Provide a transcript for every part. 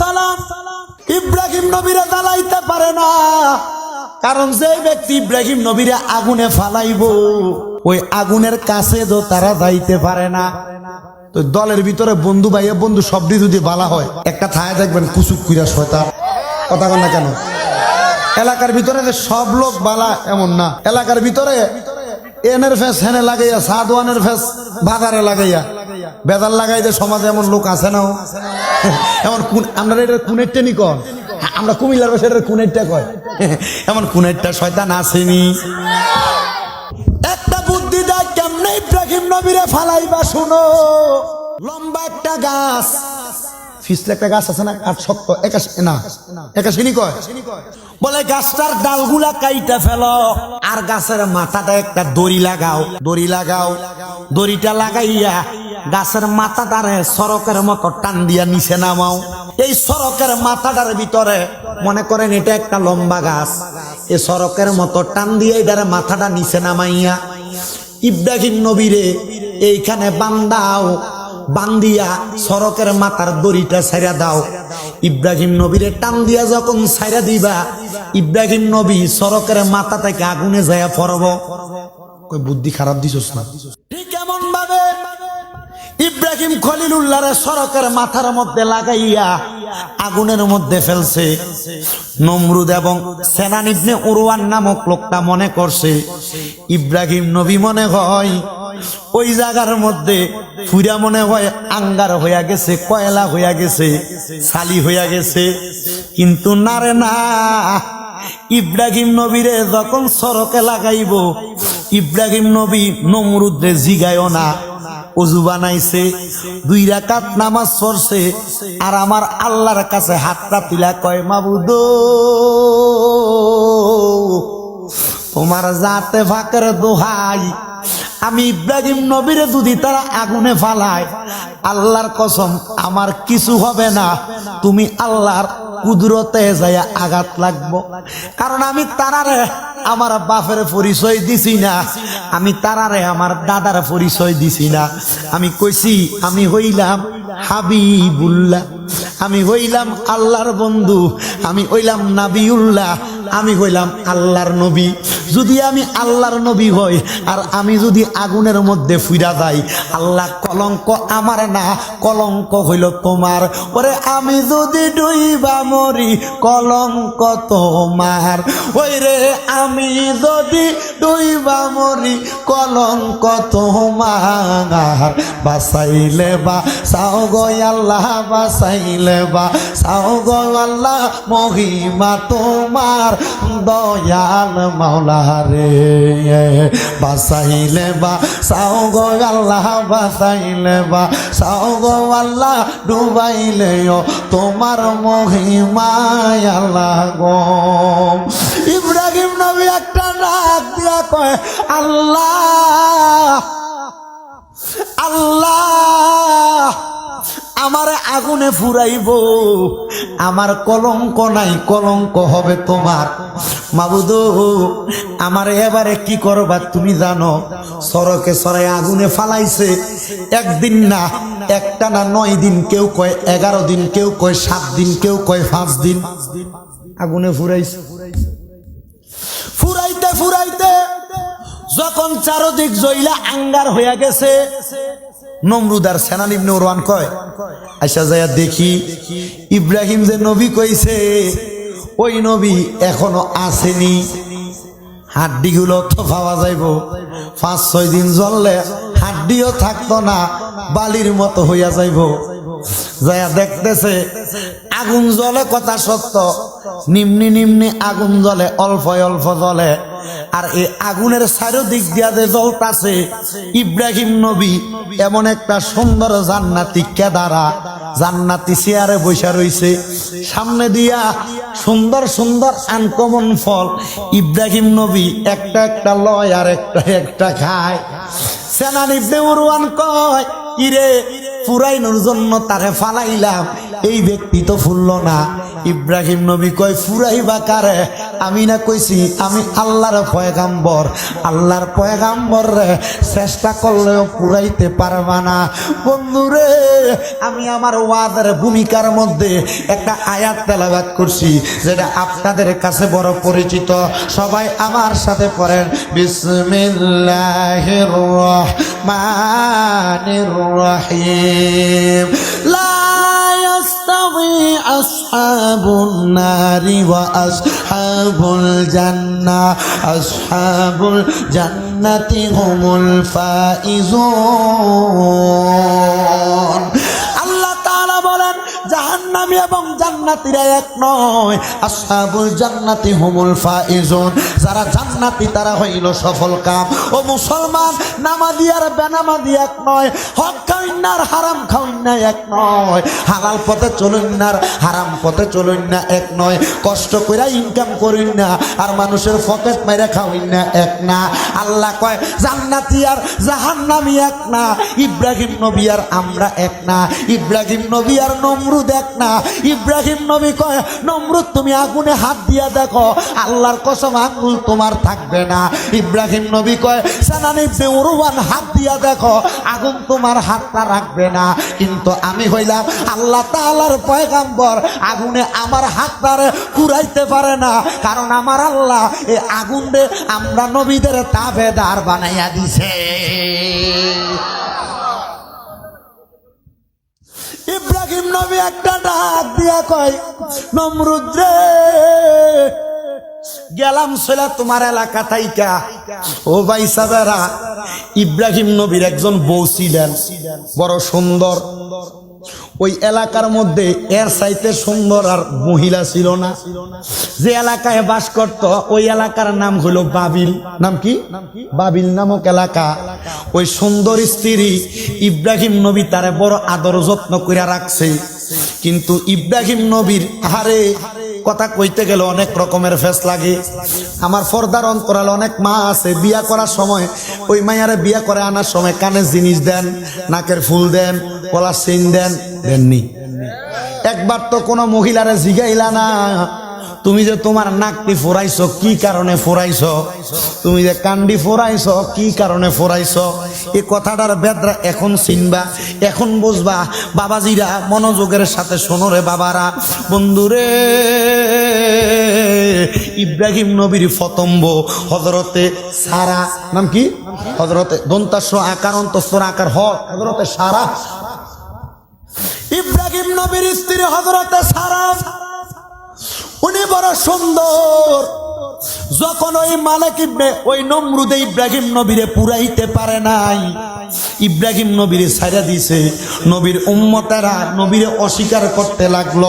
সালাম ইব্রাহিম জ্বালাইতে পারে না। কারণ ব্যক্তি ইব্রাহিম আগুনে ফালাইব, ওই আগুনের কাছে তো তারা যাইতে পারে না। তো দলের ভিতরে বন্ধু ভাইয়া বন্ধু সবটি যদি বালা হয়, একটা থায় দেখবেন কুচুক কুইরা শয়তান। কথা না কেন? এলাকার ভিতরে যে সব লোক বালা এমন না। এলাকার ভিতরে এনের ফেস হেনে লাগাইয়া, সাদওয়ানের ফেস বাজারে লাগাইয়া বেদার লাগাই যে সমাজে এমন লোক আছে না এমন কোন আমরা এটা কুনের টেনি কন? আমরা কুমিল্লার ভাষা এটা কুনেরটা কয়? এমন কুনেরটা শয়তান আসেনি। একটা বুদ্ধি দেয় কেমনে ইব্রাহিম নবীরে ফালাইবা, শুনো। লম্বা একটা গাছ। ফিসলে একটা গাছ আছে না? কাঠ শক্ত। একাশি না একাশিনি কয়? বলে, গাছটার ডালগুলা কাইটা ফেলো। আর গাছের মাথাটা একটা দড়ি লাগাও। দড়ি লাগাও। দড়িটা লাগাইয়া গাছের মাথাটারে সড়কের মতো টান দিয়া নিচে নামাও। এই সড়কের মাথাটার ভিতরে, মনে করেন এটা একটা লম্বা গাছ এই সড়কের মতো টান দিয়ে এটার মাথাটা নিচে নামাইয়া, ইব্রাহিম নবীরে এইখানে বান্দাও বান্দিয়া সড়কের মাথার দড়িটা ছাইরা দাও। ইব্রাহিম নবীরে টান দিয়া যখন ছাইরা দিবা, ইব্রাহিম নবী সড়কের মাথা থেকে আগুনে যায়া পড়ব। বুদ্ধি খারাপ দিছস না? ঠিক এমন ভাবে ইব্রাহিম খলিল খলিলুল্লাহর সড়কের মাথার মধ্যে লাগাইয়া আগুনের মধ্যে ফেলছে। নমরুদ এবং সেনান ইবনে উরওয়ান নামক লোকটা মনে করছে, ইব্রাহিম নবী মনে হয় ওই জায়গার মধ্যে ফুরা মনে হয় আঙ্গার হইয়া গেছে, কয়লা হইয়া গেছে, সালি হইয়া গেছে। কিন্তু না রে না, ইব্রাহিম নবীরে যখন সড়কে লাগাইব, ইব্রাহিম নবী নমরুদ্রে জিগায়ও না। অজু বানাইছে, দুই রাকাত নামাজ পড়ছে, আর আমার আল্লাহর কাছে হাতটা তুলা কয়, মাবুদ, তোমার জাতে ফাঁকের দোহাই আমি ইব্রাহিম নবীরে যদি তারা আগুনে ফালায়, আল্লাহর কসম, আমার কিছু হবে না। তুমি আল্লাহর কুদরতে যাইয়া আঘাত লাগবো। কারণ আমি তারারে আমার বাপের পরিচয় দিছি না। আমি তারারে আমার দাদার পরিচয় দিছি না। আমি কইছি, আমি হইলাম হাবিবুল্লাহ। আমি হইলাম আল্লাহর বন্ধু। আমি হইলাম নাবিউল্লাহ। আমি হইলাম আল্লাহর নবী। যদি আমি আল্লাহর নবী হই আর আমি যদি আগুনের মধ্যে ফুইরা যাই, আল্লাহ কলঙ্ক আমার না, কলঙ্ক হইল তোমার। ওরে আমি যদি ডুইবা মরি, কলঙ্ক তোমার। ওই রে আমি যদি ডুইবা মরি, কলঙ্ক তোমার। বাসাইলে বা সাও গো আল্লাহ বাসাইলে বা সাও গো আল্লাহ, মহিমা তোমার। দয়াল মাওলা রে বাসাইলে বা, সাও গো আল্লাহ, বাসাইলে বা, সাও গো আল্লাহ, ডুবাইলে তোমার মহিমায় আল্লাহ গো। ইব্রাহিম নবী একটা রাত দিয়া কয়, আল্লাহ আল্লাহ আমার আগুনে ফুরাইব। আমার কলঙ্ক নাই, কলঙ্ক হবে তোমার। মাবুদ, আমার এবারে কি করবা তুমি জানো? সরকে সরে আগুনে ফালাইছে। একদিন না, একটা না নয় দিন, কেউ কয় এগারো দিন, কেউ কয় সাত দিন, কেউ কয় পাঁচ দিন। আগুনে ফুরাইছে। ফুরাইতে ফুরাইতে যখন চারদিক জইলা আঙ্গার হইয়া গেছে নমরুদার সেনানিবনে ওরওয়ান কয়, আইসা যাইয়া দেখি ইব্রাহিম যে নবী কইছে, ওই নবী এখনও আসেনি। হাড্ডিগুলো তো পাওয়া যাইব। পাঁচ, ছয় দিন জ্বললে হাড্ডিও থাকতো না, বালির মতো হইয়া যাইব। যাইয়া দেখতেছে আগুন জ্বলে কথা সত্য নিম্নি নিম্নি আগুন জ্বলে অল্প অল্প জ্বলে। আর এই আগুনের চারিদিক দিয়া যে জ্বলতাছে, ইব্রাহিম নবী এমন একটা সুন্দর জান্নাতি কেদারা। জান্নাতি চেয়ারে বসে রইছে। সামনে দিয়া সুন্দর সুন্দর আনকমন ফল। ইব্রাহিম নবী একটা একটা লয় আর একটা একটা খায়। সেনান ইবনে কয়, ইরে ফুরাইনোর জন্য তারে ফালাইলাম। এই ব্যক্তি তো ফুলল না। ইব্রাহিম নবী কয়, ফুরাইবা কারে? আমি না কইছি, আমি আল্লাহর পয়গাম্বর। আল্লাহর পয়গাম্বর রে, চেষ্টা করলেও পুরাইতে পারবা না। বন্ধুরে, আমি আমার ওয়াদের ভূমিকার মধ্যে একটা আয়াত তেলাবাদ করছি, যেটা আপনাদের কাছে বড় পরিচিত। সবাই আমার সাথে পড়েন, বিসমিল্লাহির রহমানির রহিম। লা يستوي أصحاب النار وأصحاب الجنة أصحاب الجنة هم الفائزون আল্লাহ তাআলা বলেন জাহান্নামী এবং জান্নাতীরা এক নয় আসহাবুল জান্নাতি হুমুল ফাইজুন যারা জান্নাতি তারা হইল সফল কাম ও মুসলমান নামাজি আর বেনামাজি এক নয় হক খাইনার হারাম খাইনা এক নয়। হালাল পথে চলুন না হারাম পথে চলুন না এক নয়। কষ্ট কইরা ইনকাম করিন না, আর মানুষের পকেট মাইরা খাওয়াইন না এক না। আল্লাহ কয়, জান্নাতি আর জাহান্নামি এক না। ইব্রাহিম নবী আর আমরা এক না। ইব্রাহিম নবী আর নমরুদ এক না। ইব্রাহিম নবী কয়, নমরুদ, তুমি আগুনে হাত দিয়া দেখো। আল্লাহর কসম আঙ্গুল তোমার থাকবে না। ইব্রাহিম নবী কয়, সানানি বেউরুয়ান হাত দিয়া দেখো। আগুন তোমার হাতটা রাখবে না। কিন্তু আমি হইলাম আল্লাহ তাআলার পয়গাম্বর। আগুনে আমার হাতটারে কুড়াইতে পারে না। কারণ আমার আল্লাহ এই আগুন রে আমরা নবীদের তাবেদার বানাইয়া দিছে। ইব্রাহিম নবী একটা ডাক দিয়া কয়, নমরুদ রে গেলাম ছেলে তোমার এলাকা থাইকা। ও ভাই সাবেরা, ইব্রাহিম নবীর একজন বউ ছিলেন, বড় সুন্দর। ওই এলাকার মধ্যে এর চাইতে সুন্দর আর মহিলা ছিল না। যে এলাকায় বাস করত, ওই এলাকার নাম হলো বাবিল। নাম কি? বাবিল নামক এলাকা। ওই সুন্দর স্ত্রী ইব্রাহিম নবী তারে বড় আদর যত্ন করে রাখছে। কিন্তু ইব্রাহিম নবীর হারে কথা কইতে গেলে অনেক রকমের ফেস লাগে। আমার ফর্দার অন্তরাল অনেক মা আছে, বিয়া করার সময় ওই মাইয়ারে বিয়া করে আনার সময় কানের জিনিস দেন, নাকের ফুল দেন কলার চেইন দেন। দেননি। একবার তো কোনো মহিলারে জিগাইলা না। তুমি যে তোমার নাকটি ফোরাইছ, কি কারণে ফোরাইছ? তুমি যে কান্ডি ফোরাইছ, কি কারণে ফোরাইছ? এই কথাটার বেদরা এখন চিনবা, এখন বুঝবা। বাবাজিরা মনোযোগের সাথে শোনো রে বাবারা। বন্ধুরে ইব্রাহিম নবীর ফতম্ব হজরতে সারা, নাম কি? হজরতে দন্তাস্য আকার অন্তস্তর আকার হজরতে সারা। ইব্রাহিম নবীর স্ত্রী হজরতে সারা। উনি বড় সুন্দর। যখন ওই মালিক ইবনে ওই নমরুদে ইব্রাহিম নবীরে পুরাইতে পারে নাই ইব্রাহিম নবীরে ছাইরা দিছে। নবীর উম্মতেরা নবীরে অস্বীকার করতে লাগল।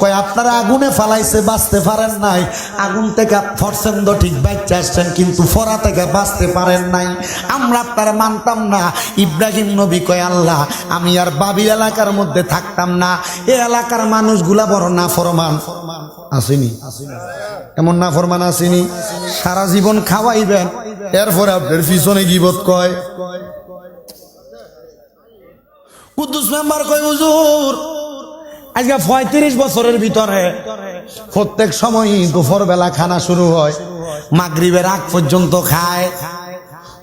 কয়, আপনারা আগুনে ফালাইছে, বাঁচতে পারেন নাই। আগুন থেকে ফরছেন তো ঠিক বাচ্চা আসছেন, কিন্তু ফরা থেকে বাঁচতে পারেন নাই। আমরা আপনারা মানতাম না। ইব্রাহিম নবী কয়, আল্লাহ, আমি আর বাবিল এলাকার মধ্যে থাকতাম না। এ এলাকার মানুষগুলা বড় না ফরমান আসেনি। এমন না ফরমান আসেনি। সারা জীবন খাওয়াইবেন, এরপরে আপনার পিছনে গিবত কয়। কুদ্দুস মেম্বার কয়, হুজুর, আজকে পঁয়ত্রিশ বছরের ভিতরে প্রত্যেক সময়ই দুপুর বেলা খানা শুরু হয়, মাগরিবের আগ পর্যন্ত খায়।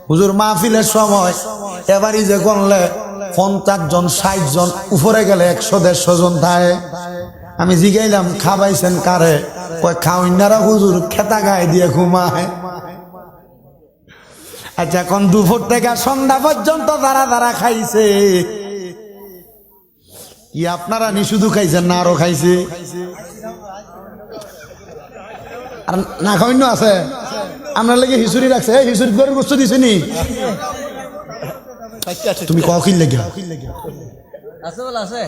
হুজুর, মাহফিলের সময় এবারই যে করলে পঞ্চাশ জন, ষাট জন, উপরে গেলে একশো, দেড়শো জন থাকে। আমি জিগাইলাম, খাবাইছেন কারে? কয় খাওয়াইনারা হুজুর, খেতা গায়ে দিয়ে ঘুমায়। আচ্ছা এখন দুপুর থেকে সন্ধ্যা পর্যন্ত তারা তারা খাইছে। কি আপনারা নি শুধু খাইছেন না আরও খাইছে? আর না খাওয়াইন আছে? আপনার লেগে হিসুরি রাখছে। হিসুরি করে গোস্ত দিছে নি? তুমি কখিল লেগে? আছে বলে আছে।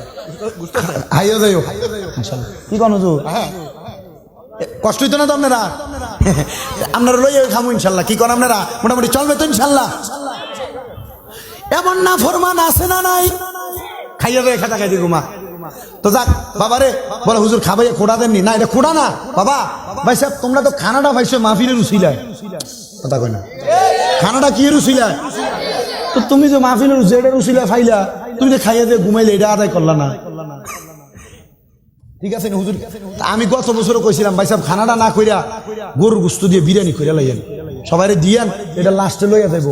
যাইও। কি কোন হুজুর? কষ্ট হইতো না তো আপনারা? আপনারা লইয়া খামু ইনশাল্লাহ। কি করেন আপনারা? মোটামুটি চলবে তো ইনশাল্লাহ। এমন না ফরমান আছে না নাই? খাইয়া খাতা খাইতে ঘুমা। তো যাক, বাবা রে, বলে হুজুর খাবাইয়া খোড়া দেননি না। এটা খোড়া না। বাবা, ভাই সাহেব, তোমরা তো খানাটা পাইছো মাহফিলের রুসিলায় কথা কই না। খানাটা কি রুসিলায় তো তুমি যে মাহফিলের যেটা রুসিলা ফাইলা। তুমি যে খাইয়া দিয়ে ঘুমাইলে, এটা আদায় করলা না। ঠিক আছে হুজুর? আমি গত বছরও কইছিলাম, ভাই সাহেব, খানাটা না কইরা গরুর গুস্ত দিয়ে বিরিয়ানি কইরা লাইয়েন। সবাই দিয়ান, এটা লাস্টে লইয়া যাইব।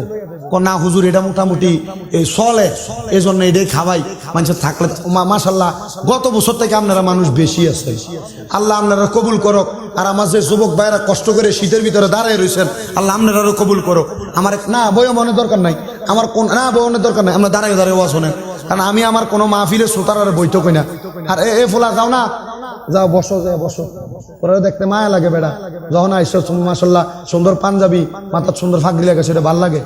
না, হুজুর, এটা মোটামুটি এই চলে এই জন্য এটাই খাওয়াই মানুষের থাকলে মাসাল্লাহ গত বছর থেকে আপনারা মানুষ বেশি আছে। আল্লাহ আপনারা কবুল করো আর আমার যে যুবক ভাইরা কষ্ট করে শীতের ভিতরে দাঁড়ায় রয়েছেন আল্লাহ আপনারাও কবুল করো আমার না, বইও মনে দরকার নাই। আমার কোন না বইনের দরকার নাই। আমরা দাঁড়ায় দাঁড়ায় ওয়া শোনেন। কারণ আমি আমার কোনো মাহফিলে শ্রোতার আর কই না। আর এ- ফোলা, যাও না। যাও, বসো যাও, বসো। পরে দেখতে মায়া লাগে বেড়া। যখন আইসো মাসাল্লাহ সুন্দর পাঞ্জাবি, মাথার সুন্দর ফাঁকরি লাগে সেটা ভালো লাগে।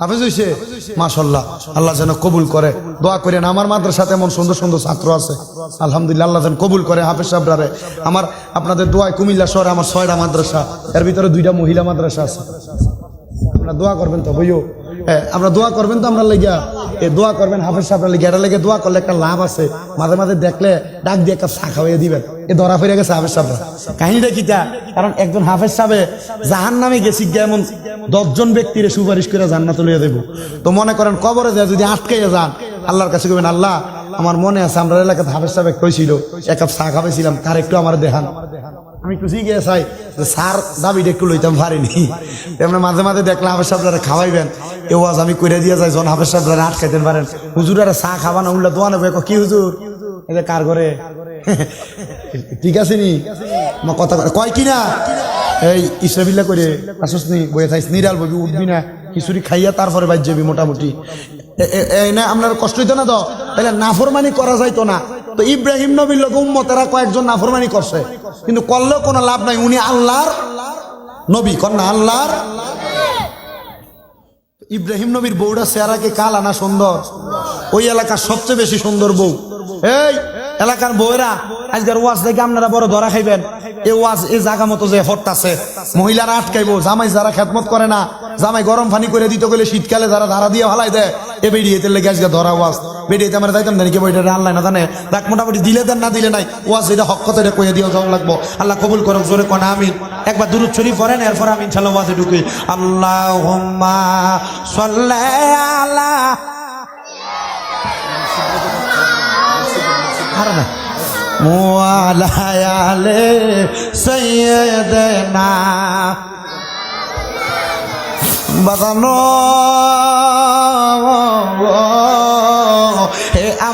হাফেজ হইছে? মাশাল্লাহ, আল্লাহ যেন কবুল করে। দোয়া করেন, আমার মাদ্রাসাতে এমন সুন্দর সুন্দর ছাত্র আছে। আলহামদুলিল্লাহ, আল্লাহ যেন কবুল করে, হাফেজ সাহেবরারে। আমার, আপনাদের দোয়ায় কুমিল্লা শহরে আমার ছয়টা মাদ্রাসা। এর ভিতরে দুইটা মহিলা মাদ্রাসা আছে। আপনারা দোয়া করবেন তো, বইও। আপনারা দোয়া করবেন তো আমরা লেগা এ, দোয়া করবেন হাফেজ সাহেবের লেগে এটা লেগে দোয়া করলে একটা লাভ আছে। মাঝে মাঝে দেখলে ডাক দিয়ে একটা চা খাওয়াই দিবেন। এ, ধরা ফিরে গেছে হাফেজ সাহেবরা। কাহিনীটা কিটা কারণ একজন হাফেজ সাহেবে জাহান নামে গেছি এমন দশজন ব্যক্তির সুপারিশ করে জান্নাত লইয়া দেব তো মনে করেন কবরে যায় যদি আটকাইয়া যান, আল্লাহর কাছে কবেন আল্লাহ, আমার মনে আছে, আমরা এলাকাতে হাফেজ সাহেব কইছিল, এক কাপ চা খাওয়াইছিলাম, তার একটু আমার দেখান। আমি খুশি গিয়ে চাই স্যার দাবিটা একটু লইতাম, পারিনি। তেমনি মাঝে মাঝে দেখলাম হাফেজ সাহেবরা খাওয়াইবেন। এ ওয়াজ আমি করে দিয়ে যাই যখন হাফেজ সাহেবরা আটকাইতেন পারেন। হুজুরারা চা খাওয়ানো উল্লা দোয়ানো বেকো কি হুজুর? যে কার করে ঠিক আছে নি? কথা কয়- কয় কিনা? এই ইসরাবিল্লা করে আসস নি বয়ে থাইস, নিরাল ববি, উঠবি না। খিচুড়ি খাইয়া তারপরে বাইর যাবি মোটামুটি। এই কষ্ট হইতো না তো? তাহলে নাফরমানি করা যাইতো না। তো ইব্রাহিম নবীর লোক উম্মতেরা কয়েকজন নাফরমানি করছে। কিন্তু করলেও কোনো লাভ নাই, উনি আল্লাহর নবী কন্যা আল্লাহর? ইব্রাহিম নবীর বউটা চেহারাকে কাল আনা সুন্দর। ওই এলাকার সবচেয়ে বেশি সুন্দর বউ। এই এলাকার বউয়েরা, আজকের ওয়াজ দেখে আপনারা বড় ধরা খাইবেন। এই ওয়াজ এই জায়গা মতো যে হরতাছে মহিলারা আটকাইবো, জামাই যারা খেদমত করে না, জামাই গরম পানি করে দিতে গেলে শীতকালে যারা ধারা দিয়ে হালাই দেয় এ বেরিয়ে এতে লেগে আজকে ধরা ওয়াজ। বেরিয়ে আমরা যাইতাম না আল্লাহ জানে। মোটামুটি দিলে দেন, না দিলে নাই। ওয়াজ এটা হক কথা কইয়া দিয়ে যাওয়া লাগবো। আল্লাহ কবুল করুক, জোরে কোন, আমিন। একবার পড়েন, এরপর আমি ইনশাল্লাহ ওয়াজে ঢুকি। আল্লাহুম্মা সাল্লি আলা হারা না। বাজানো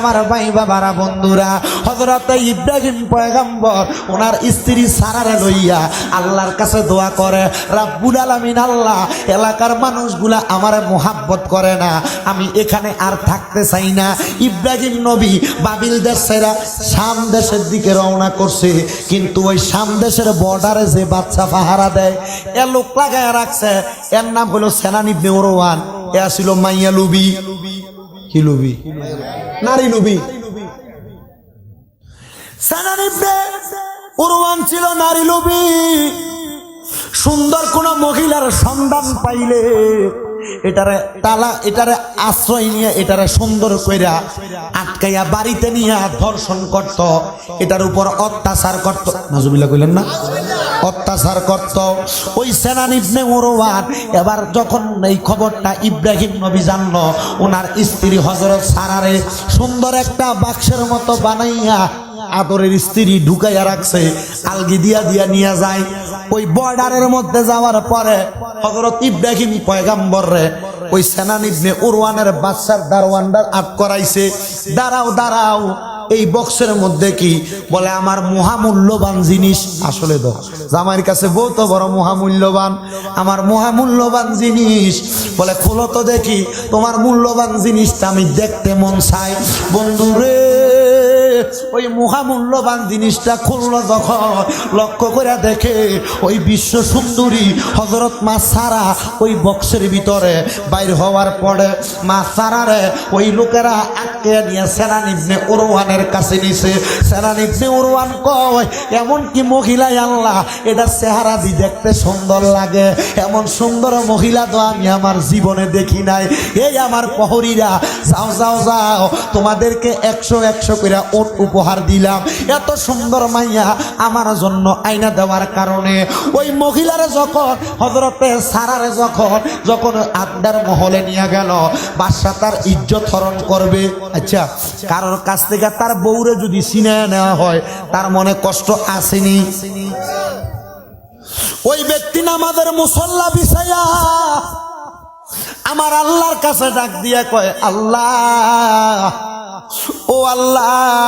আমার ভাই বাবারা বন্ধুরা হজরত ইব্রাহিম পয়গম্বর, ওনার স্ত্রী সারারে লইয়া আল্লাহর কাছে দোয়া করে, রাব্বুল আলামিন আল্লাহ, এলাকার মানুষগুলা আমার মোহাব্বত করে না, আমি এখানে আর থাকতে চাই না। ইব্রাহিম নবী বাবিল দেশেরা শাম দেশের দিকে রওনা করছে, কিন্তু ওই শাম দেশের বর্ডারে যে বাচ্চা পাহারা দেয়, এ লোক লাগায় রাখছে। এর নাম হলো সেনানিবনে ওরওয়ান এ ছিল মাইয়া লুবি কি লোভী নারী লুবি। সেনানিবনে ওরওয়ান ছিল নারী লোভী সুন্দর কোন মহিলার সন্ধান পাইলে এটারে তালা, এটারে আশ্রয় নিয়ে এটারে সুন্দর কইরা আটকাইয়া বাড়িতে নিয়ে ধর্ষণ করত। এটার উপর অত্যাচার করত। নাজুবিল্লা কইলেন না? অত্যাচার করত। ওই সেনানিবনে ওরওয়ান এবার যখন এই খবরটা ইব্রাহিম নবী জানলো, ওনার স্ত্রী হজরত সারারে সুন্দর একটা বাক্সের মতো বানাইয়া আদরের স্ত্রী ঢুকাইয়া রাখছে, আলগি দিয়া দিয়া নিয়ে যায়। ওই বর্ডারের মধ্যে যাওয়ার পরে হজরত ইব্রাহিম পয়গাম্বর রে ওই সেনানিবনে উরওয়ানের বাচ্চার দারওয়ান্ডার আট করাইছে। দাঁড়াও দাঁড়াও, এই বক্সের মধ্যে কি? বলে, আমার মহামূল্যবান জিনিস আসলে তো জামাইয়ের কাছে বহুত বড় মহামূল্যবান। আমার মহামূল্যবান জিনিস। বলে, খোলো তো দেখি, তোমার মূল্যবান জিনিসটা আমি দেখতে মন চাই। বন্ধুরে ওই মহামূল্যবান জিনিসটা খুললো যখন। লক্ষ্য করে দেখে ওই বিশ্ব সুন্দরী হজরত মা সারা ওই বক্সের ভিতরে বাইর হওয়ার পরে মা সারারে ওই লোকেরা আটকে নিয়ে সেনা নিবনে ওরওয়ানের কাছে নিছে। সেনা নিবনে ওরওয়ান কয়, এমন কি মহিলাই আল্লাহ, এটা চেহারা দি দেখতে সুন্দর লাগে, এমন সুন্দর মহিলা তো আমি আমার জীবনে দেখি নাই। এই আমার প্রহরীরা, যাও যাও যাও, তোমাদেরকে একশো একশো করে ওট উপহার দিলাম। এত সুন্দর মাইয়া আমার জন্য আইনা দেওয়ার কারণে ওই মহিলারে যখন হজরতে সারারে যখন যখন আড্ডার মহলে নিয়ে গেল, বাদশা তার ইজ্জত হরণ করবে। আচ্ছা কারোর কাছ থেকে তার বউরে যদি সিনে নেওয়া হয়, তার মনে কষ্ট আসেনি? ওই ব্যক্তি নামাদের মুসল্লা বিছাইয়া আমার আল্লাহর কাছে ডাক দিয়া কয়, আল্লাহ, ও আল্লাহ।